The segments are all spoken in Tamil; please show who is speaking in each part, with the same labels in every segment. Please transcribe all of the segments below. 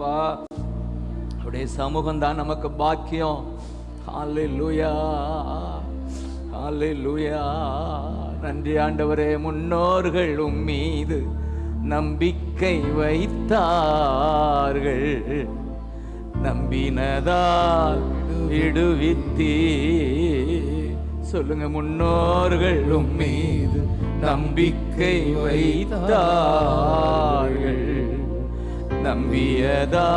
Speaker 1: அவருடைய சமூகம் தான் நமக்கு பாக்கியம். ஹalleluya. ஹalleluya. நன்றி ஆண்டவரே முன்னோர்கள் மீது நம்பிக்கை வைத்தார்கள். நம்பினதால் விடுவித்தீ சொல்லுங்க முன்னோர்கள் மீது நம்பிக்கை வைத்தார். நம்பியதா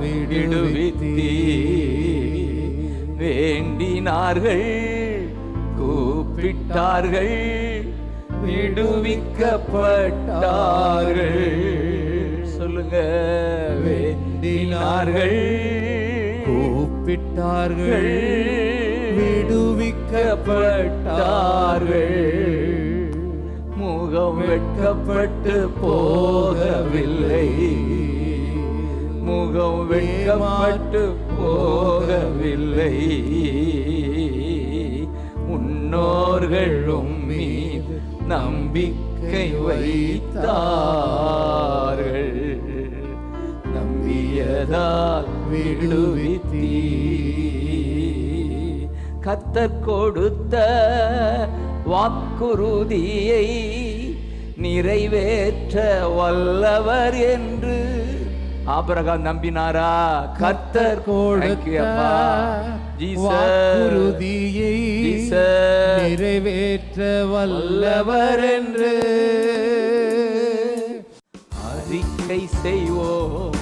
Speaker 1: விடுவித்தீ வேண்டினார்கள் கூப்பிட்டார்கள் விடுவிக்கப்பட்டார்கள். சொல்லுங்க. வேண்டினார்கள்
Speaker 2: கூப்பிட்டார்கள்
Speaker 1: விடுவிக்கப்பட்டார்கள். முகம் வெட்கப்பட்டு போகவில்லை. முகம் வெட்கப்பட்டு போகவில்லை. முன்னோர்களும் மீது நம்பிக்கை வைத்தார்கள். நம்பியதால் விடுவித்தீ கத்தர் கொடுத்த வாக்குறுதியை நிறைவேற்ற வல்லவர் என்று ஆபிரகாம் நம்பினாரா. Jesus.
Speaker 2: வாக்குறுதியை. நிறைவேற்ற வல்லவர் என்று
Speaker 1: அறிக்கை செய்வோம்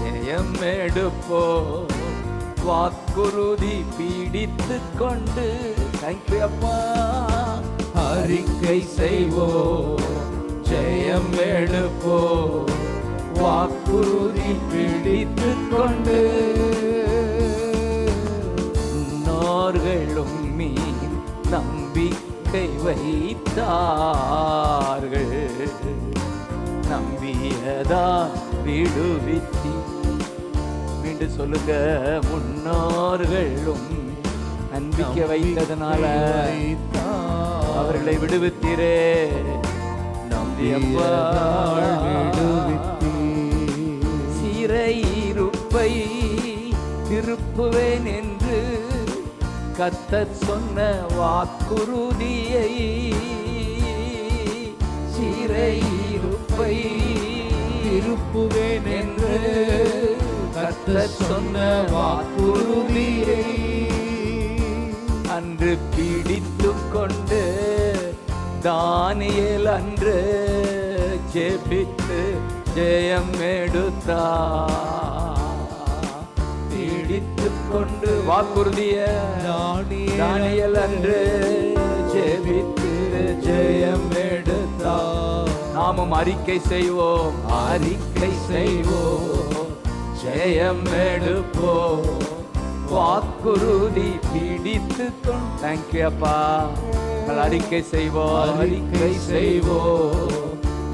Speaker 1: ஜெயம் எடுப்போம் வாக்குறுதி பீடித்து கொண்டு தேங்க்யூ அப்பா அறிக்கை செய்வோம் ஜெயம் எடுப்போம் வாக்குறுதி பீடித்து கொண்டு முன்னோர்களும் மீ நம்பிக்கை வைத்தார்கள். நம்பியதா விடுவித்தி. மீண்டும் சொல்லுங்க முன்னோர்களும் நம்பிக்கை வைத்ததனால அவர்களை விடுவித்தீரே. நம்பியப்பா சிறையிருப்பை திருப்புவேன் என்று கத்தர் சொன்ன வாக்குறுதியை சீரையிருப்பை
Speaker 2: திருப்புவேன்
Speaker 1: என்று கத்தர் சொன்ன வாக்குறுதியை அன்று பிடித்து கொண்டு தானியல் அன்று ஜெபித்து ஜெயம் எடுத்தார். கொண்டு வாக்குறுதிய
Speaker 2: தானியேல்
Speaker 1: அன்று ஜெபித்து ஜெயம் எடுத்தா. நாமும் அறிக்கை செய்வோம். அறிக்கை செய்வோம். ஜெயம் எடுப்போம். வாக்குறுதி பிடித்து தேங்க்யூ அப்பா. நாங்கள் அறிக்கை செய்வோம். அறிக்கை செய்வோம்.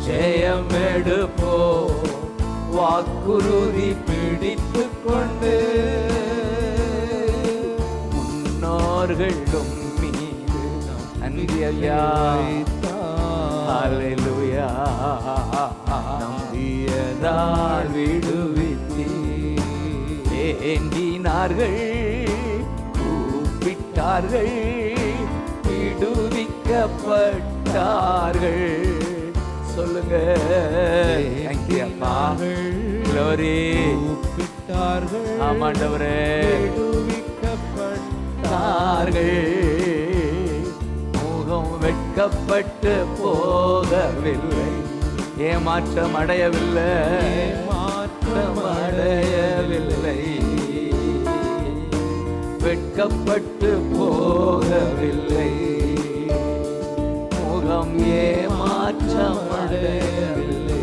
Speaker 1: ஜெயம் எடுப்போம். வாக்குறுதி பிடித்து முன்னோர்களும் மீது ஹalleluya நம்பியதால் விடுவித்தீ வேண்டினார்கள் கூப்பிட்டார்கள் விடுவிக்கப்பட்டார்கள் சொல்லுங்க.
Speaker 2: கூப்பிட்டார்கள்
Speaker 1: ஆமாண்டவரே
Speaker 2: விடுவிக்கப்பட்டார்கள்
Speaker 1: முகம் வெட்கப்பட்டு போகவில்லை. ஏமாற்றம் அடையவில்லை
Speaker 2: மாற்றம்
Speaker 1: அடையவில்லை வெட்கப்பட்டு போகவில்லை. முகம் ஏமாற்றம் அடையவில்லை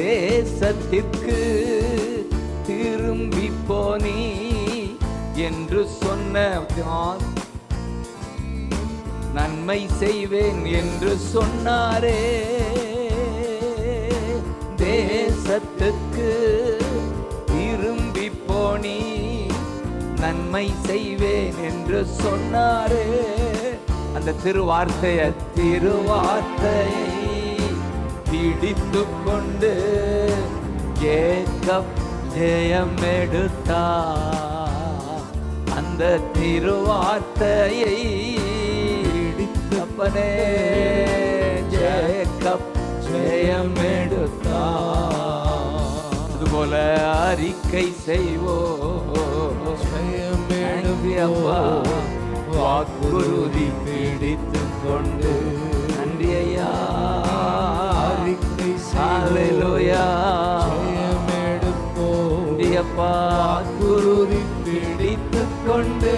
Speaker 1: தேசத்திற்கு திரும்பி போனி என்று சொன்ன நன்மை செய்வேன் என்று சொன்னாரே. தேசத்துக்கு திரும்பி போனி நன்மை செய்வேன் என்று சொன்னாரே. அந்த திருவார்த்தைய திருவார்த்தையை பிடித்து கொண்டு ஜேக்கப் ஜெயம் எடுத்தார் அந்த திருவார்த்தையை அப்பனே ஜேக்கப் ஜெயம் எடுத்தார் அதுபோல அறிக்கை செய்வோம் நன்றி அப்பா. வாக்குறுதி பிடித்து கொண்டு. நன்றி ஐயா.
Speaker 2: அறிக்கை ஜெயமெடுப்போம்
Speaker 1: நன்றி அப்பா. வாக்குறுதி கொண்டு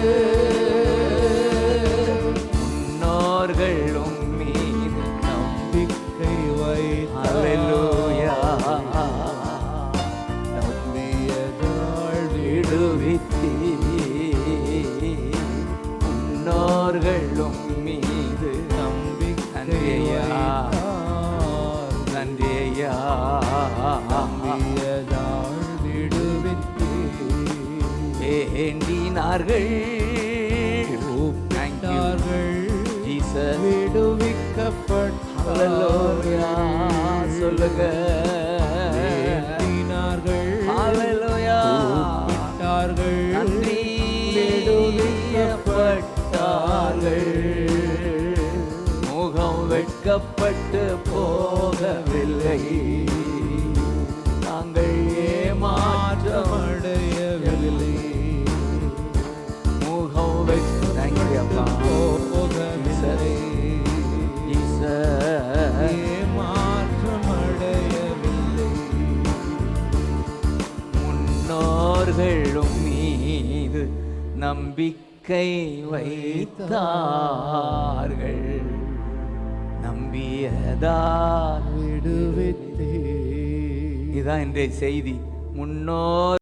Speaker 1: வேண்டினார்கள்
Speaker 2: விடுவிக்கப்பட்டார்கள்
Speaker 1: சொல்லுங்க.
Speaker 2: வேண்டினார்கள்
Speaker 1: நன்றி. விடுவிக்கப்பட்டார்கள் முகம் வெட்கப்பட்டு போகவில்லை. நாங்கள் நம்பிக்கை வைத்தார்கள். நம்பியதால்
Speaker 2: விடுவித்தே
Speaker 1: இதுதான் இன்றைய செய்தி. முன்னோர்